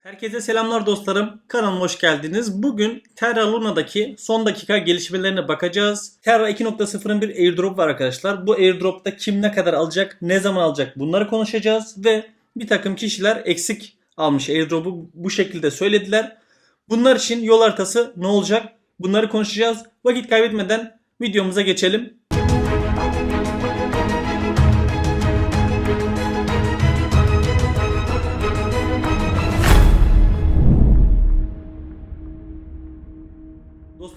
Herkese selamlar dostlarım. Kanalıma hoş geldiniz. Bugün Terra Luna'daki son dakika gelişmelerine bakacağız. Terra 2.0'ın bir airdrop var arkadaşlar. Bu airdropta kim ne kadar alacak, ne zaman alacak bunları konuşacağız. Ve bir takım kişiler eksik almış airdrop'u bu şekilde söylediler. Bunlar için yol haritası ne olacak? Bunları konuşacağız. Vakit kaybetmeden videomuza geçelim.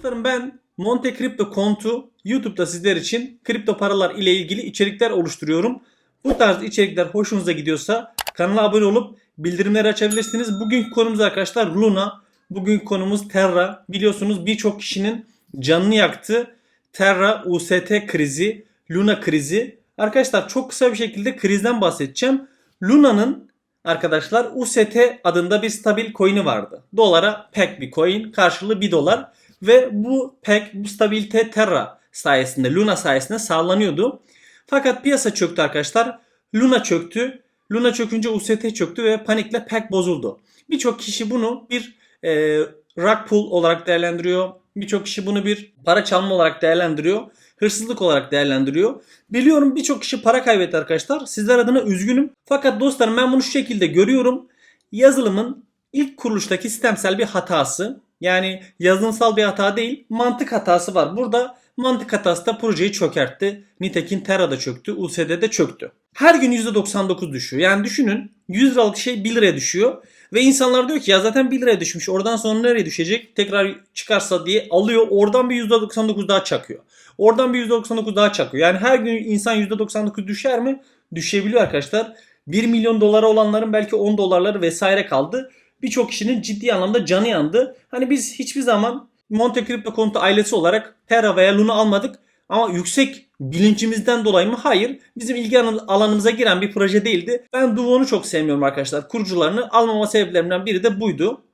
Dostlarım ben Monte Crypto kontu YouTube'da sizler için kripto paralar ile ilgili içerikler oluşturuyorum. Bu tarz içerikler hoşunuza gidiyorsa kanala abone olup bildirimleri açabilirsiniz. Bugünkü konumuz arkadaşlar Luna. Bugünkü konumuz Terra. Biliyorsunuz birçok kişinin canını yaktı. Terra UST krizi, Luna krizi. Arkadaşlar çok kısa bir şekilde krizden bahsedeceğim. Luna'nın arkadaşlar UST adında bir stabil coin'i vardı. Dolara pek bir coin karşılığı 1 dolar. Ve bu pek bu stabilite Terra sayesinde Luna sayesinde sağlanıyordu. Fakat piyasa çöktü arkadaşlar. Luna çöktü. Luna çökünce UST çöktü ve panikle pek bozuldu. Birçok kişi bunu bir e, rug pull olarak değerlendiriyor. Birçok kişi bunu bir para çalma olarak değerlendiriyor. Hırsızlık olarak değerlendiriyor. Biliyorum birçok kişi para kaybetti arkadaşlar. Sizler adına üzgünüm. Fakat dostlarım ben bunu şu şekilde görüyorum. Yazılımın ilk kuruluştaki sistemsel bir hatası. Yani yazılımsal bir hata değil, mantık hatası var. Burada mantık hatası da projeyi çökertti. Nitekim Terra'da çöktü, USD'de çöktü. Her gün %99 düşüyor. Yani düşünün 100 liralık şey 1 liraya düşüyor. Ve insanlar diyor ki ya zaten 1 liraya düşmüş. Oradan sonra nereye düşecek? Tekrar çıkarsa diye alıyor. Oradan bir %99 daha çakıyor. Oradan bir %99 daha çakıyor. Yani her gün insan %99 düşer mi? Düşebiliyor arkadaşlar. 1 milyon dolara olanların belki 10 dolarları vesaire kaldı birçok kişinin ciddi anlamda canı yandı. Hani biz hiçbir zaman Monte Crypto Kontu ailesi olarak Terra veya Luna almadık. Ama yüksek bilincimizden dolayı mı? Hayır. Bizim ilgi alanımıza giren bir proje değildi. Ben Duvo'nu çok sevmiyorum arkadaşlar. Kurucularını almama sebeplerimden biri de buydu.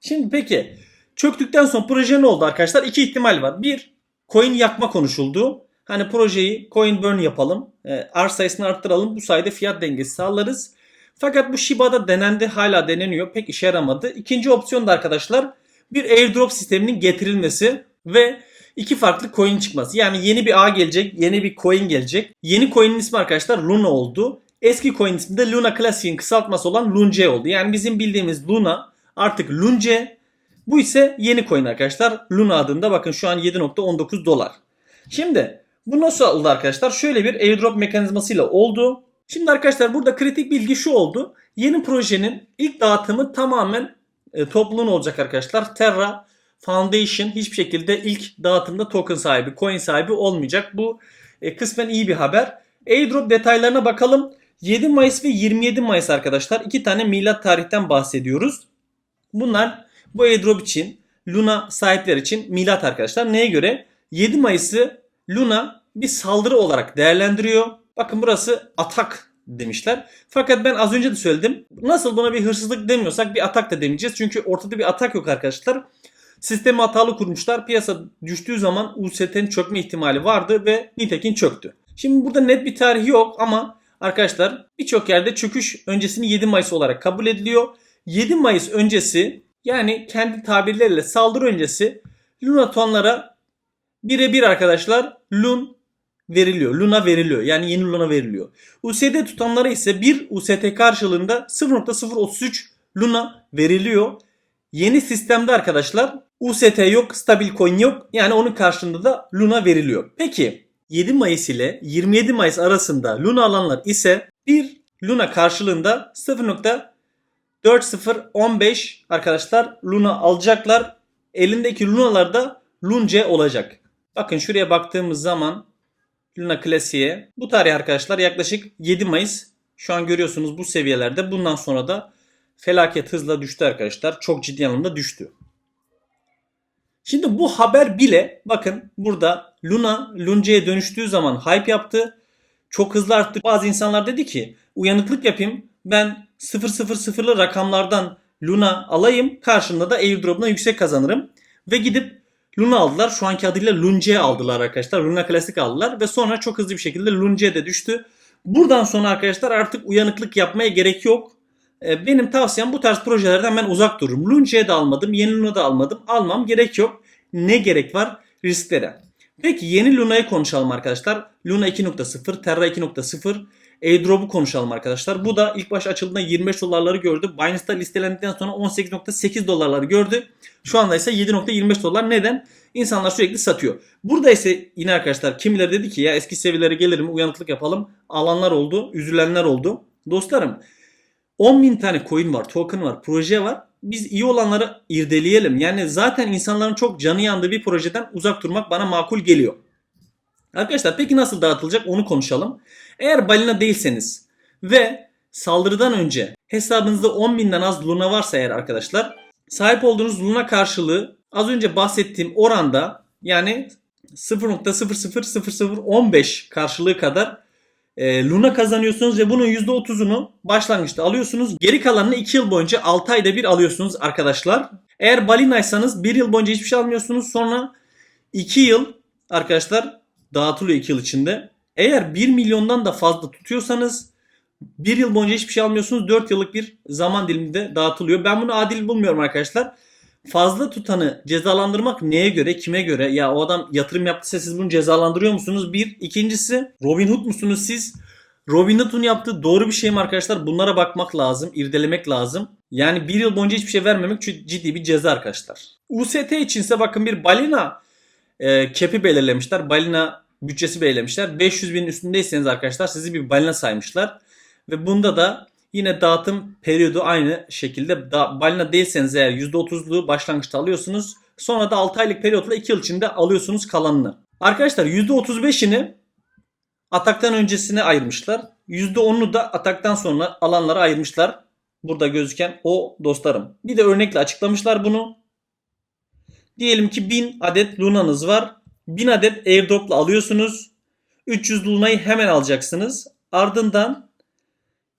Şimdi peki çöktükten sonra proje ne oldu arkadaşlar? İki ihtimal var. Bir, coin yakma konuşuldu. Hani projeyi coin burn yapalım. Arz sayısını arttıralım. Bu sayede fiyat dengesi sağlarız. Fakat bu Shiba'da denendi hala deneniyor. Pek işe yaramadı. İkinci opsiyon da arkadaşlar bir airdrop sisteminin getirilmesi ve iki farklı coin çıkması. Yani yeni bir ağ gelecek, yeni bir coin gelecek. Yeni coin'in ismi arkadaşlar Luna oldu. Eski coin ismi de Luna Classic'in kısaltması olan Lunce oldu. Yani bizim bildiğimiz Luna artık Lunce. Bu ise yeni coin arkadaşlar. Luna adında bakın şu an 7.19 dolar. Şimdi bu nasıl oldu arkadaşlar? Şöyle bir airdrop mekanizmasıyla oldu. Şimdi arkadaşlar burada kritik bilgi şu oldu. Yeni projenin ilk dağıtımı tamamen e, topluluğun olacak arkadaşlar. Terra Foundation hiçbir şekilde ilk dağıtımda token sahibi, coin sahibi olmayacak. Bu e, kısmen iyi bir haber. Airdrop detaylarına bakalım. 7 Mayıs ve 27 Mayıs arkadaşlar. iki tane milat tarihten bahsediyoruz. Bunlar bu airdrop için, Luna sahipler için milat arkadaşlar. Neye göre? 7 Mayıs'ı Luna bir saldırı olarak değerlendiriyor. Bakın burası atak demişler. Fakat ben az önce de söyledim. Nasıl buna bir hırsızlık demiyorsak bir atak da demeyeceğiz. Çünkü ortada bir atak yok arkadaşlar. Sistemi hatalı kurmuşlar. Piyasa düştüğü zaman UST'nin çökme ihtimali vardı ve nitekim çöktü. Şimdi burada net bir tarih yok ama arkadaşlar birçok yerde çöküş öncesini 7 Mayıs olarak kabul ediliyor. 7 Mayıs öncesi yani kendi tabirleriyle saldırı öncesi Lunatonlara birebir arkadaşlar Lun veriliyor. Luna veriliyor. Yani yeni Luna veriliyor. USD tutanlara ise bir UST karşılığında 0.033 Luna veriliyor. Yeni sistemde arkadaşlar UST yok, stabil coin yok. Yani onun karşılığında da Luna veriliyor. Peki 7 Mayıs ile 27 Mayıs arasında Luna alanlar ise bir Luna karşılığında 0.4015 arkadaşlar Luna alacaklar. Elindeki Lunalar da Lunce olacak. Bakın şuraya baktığımız zaman Luna Classic'e. Bu tarih arkadaşlar yaklaşık 7 Mayıs. Şu an görüyorsunuz bu seviyelerde. Bundan sonra da felaket hızla düştü arkadaşlar. Çok ciddi anlamda düştü. Şimdi bu haber bile bakın burada Luna Lunce'ye dönüştüğü zaman hype yaptı. Çok hızlı arttı. Bazı insanlar dedi ki uyanıklık yapayım. Ben 000'lı rakamlardan Luna alayım. Karşında da airdrop'una yüksek kazanırım. Ve gidip Luna aldılar. Şu anki adıyla Lunce aldılar arkadaşlar. Luna Klasik aldılar ve sonra çok hızlı bir şekilde Lunce de düştü. Buradan sonra arkadaşlar artık uyanıklık yapmaya gerek yok. e, benim tavsiyem bu tarz projelerden ben uzak dururum. Luna'ya da almadım, yeni Luna da almadım. Almam gerek yok. Ne gerek var? Risklere. Peki yeni Luna'yı konuşalım arkadaşlar. Luna 2.0, Terra 2.0, airdrop'u konuşalım arkadaşlar. Bu da ilk baş açıldığında 25 dolarları gördü. Binance'da listelendikten sonra 18.8 dolarları gördü. Şu anda ise 7.25 dolar. Neden? İnsanlar sürekli satıyor. Burada ise yine arkadaşlar kimileri dedi ki ya eski seviyelere gelir mi uyanıklık yapalım. Alanlar oldu, üzülenler oldu. Dostlarım 10.000 tane coin var, token var, proje var. Biz iyi olanları irdeleyelim. Yani zaten insanların çok canı yandığı bir projeden uzak durmak bana makul geliyor. Arkadaşlar peki nasıl dağıtılacak onu konuşalım. Eğer balina değilseniz ve saldırıdan önce hesabınızda 10.000'den az Luna varsa eğer arkadaşlar sahip olduğunuz Luna karşılığı az önce bahsettiğim oranda yani 0.000015 karşılığı kadar e, Luna kazanıyorsunuz ve bunun %30'unu başlangıçta alıyorsunuz. Geri kalanını 2 yıl boyunca 6 ayda bir alıyorsunuz arkadaşlar. Eğer balinaysanız 1 yıl boyunca hiçbir şey almıyorsunuz. Sonra 2 yıl arkadaşlar dağıtılıyor 2 yıl içinde. Eğer 1 milyondan da fazla tutuyorsanız 1 yıl boyunca hiçbir şey almıyorsunuz. 4 yıllık bir zaman diliminde dağıtılıyor. Ben bunu adil bulmuyorum arkadaşlar. Fazla tutanı cezalandırmak neye göre, kime göre? Ya o adam yatırım yaptıysa siz bunu cezalandırıyor musunuz? Bir. ikincisi Robin Hood musunuz siz? Robin Hood'un yaptığı doğru bir şey mi arkadaşlar? Bunlara bakmak lazım, irdelemek lazım. Yani bir yıl boyunca hiçbir şey vermemek ciddi bir ceza arkadaşlar. UST içinse bakın bir balina e, kepi belirlemişler. Balina bütçesi belirlemişler. 500 binin üstündeyseniz arkadaşlar sizi bir balina saymışlar. Ve bunda da yine dağıtım periyodu aynı şekilde. Da, balina değilseniz eğer %30'luğu başlangıçta alıyorsunuz. Sonra da 6 aylık periyotla 2 yıl içinde alıyorsunuz kalanını. Arkadaşlar %35'ini ataktan öncesine ayırmışlar. %10'unu da ataktan sonra alanlara ayırmışlar. Burada gözüken o dostlarım. Bir de örnekle açıklamışlar bunu. Diyelim ki 1000 adet lunanız var. 1000 adet airdrop'la alıyorsunuz. 300 lunayı hemen alacaksınız. Ardından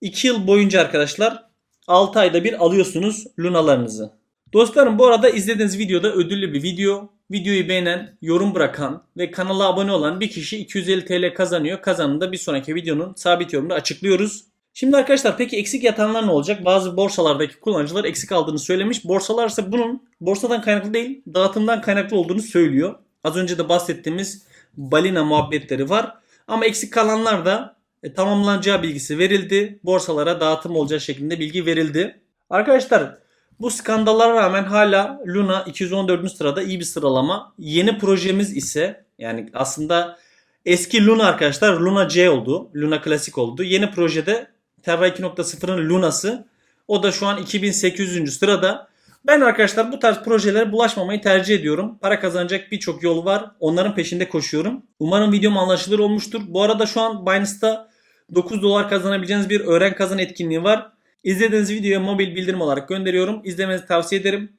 2 yıl boyunca arkadaşlar 6 ayda bir alıyorsunuz lunalarınızı. Dostlarım bu arada izlediğiniz videoda ödüllü bir video. Videoyu beğenen, yorum bırakan ve kanala abone olan bir kişi 250 TL kazanıyor. Kazanını da bir sonraki videonun sabit yorumunda açıklıyoruz. Şimdi arkadaşlar peki eksik yatanlar ne olacak? Bazı borsalardaki kullanıcılar eksik aldığını söylemiş. Borsalar ise bunun borsadan kaynaklı değil dağıtımdan kaynaklı olduğunu söylüyor. Az önce de bahsettiğimiz balina muhabbetleri var. Ama eksik kalanlar da e, tamamlanacağı bilgisi verildi. Borsalara dağıtım olacağı şeklinde bilgi verildi. Arkadaşlar bu skandallara rağmen hala Luna 214. sırada iyi bir sıralama. Yeni projemiz ise yani aslında eski Luna arkadaşlar Luna C oldu. Luna Klasik oldu. Yeni projede Terra 2.0'ın Luna'sı. O da şu an 2800. sırada. Ben arkadaşlar bu tarz projelere bulaşmamayı tercih ediyorum. Para kazanacak birçok yol var. Onların peşinde koşuyorum. Umarım videom anlaşılır olmuştur. Bu arada şu an Binance'da 9 dolar kazanabileceğiniz bir öğren kazan etkinliği var. İzlediğiniz videoya mobil bildirim olarak gönderiyorum. İzlemenizi tavsiye ederim.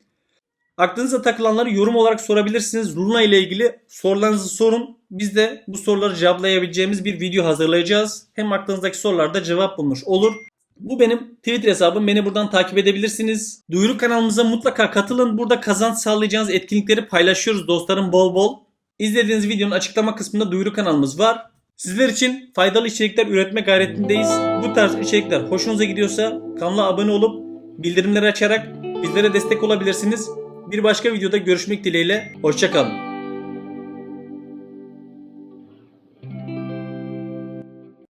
Aklınıza takılanları yorum olarak sorabilirsiniz. Luna ile ilgili sorularınızı sorun. Biz de bu soruları cevaplayabileceğimiz bir video hazırlayacağız. Hem aklınızdaki sorularda cevap bulmuş olur. Bu benim Twitter hesabım. Beni buradan takip edebilirsiniz. Duyuru kanalımıza mutlaka katılın. Burada kazanç sağlayacağınız etkinlikleri paylaşıyoruz dostlarım bol bol. İzlediğiniz videonun açıklama kısmında duyuru kanalımız var. Sizler için faydalı içerikler üretme gayretindeyiz. Bu tarz içerikler hoşunuza gidiyorsa kanala abone olup bildirimleri açarak bizlere destek olabilirsiniz. Bir başka videoda görüşmek dileğiyle. Hoşçakalın.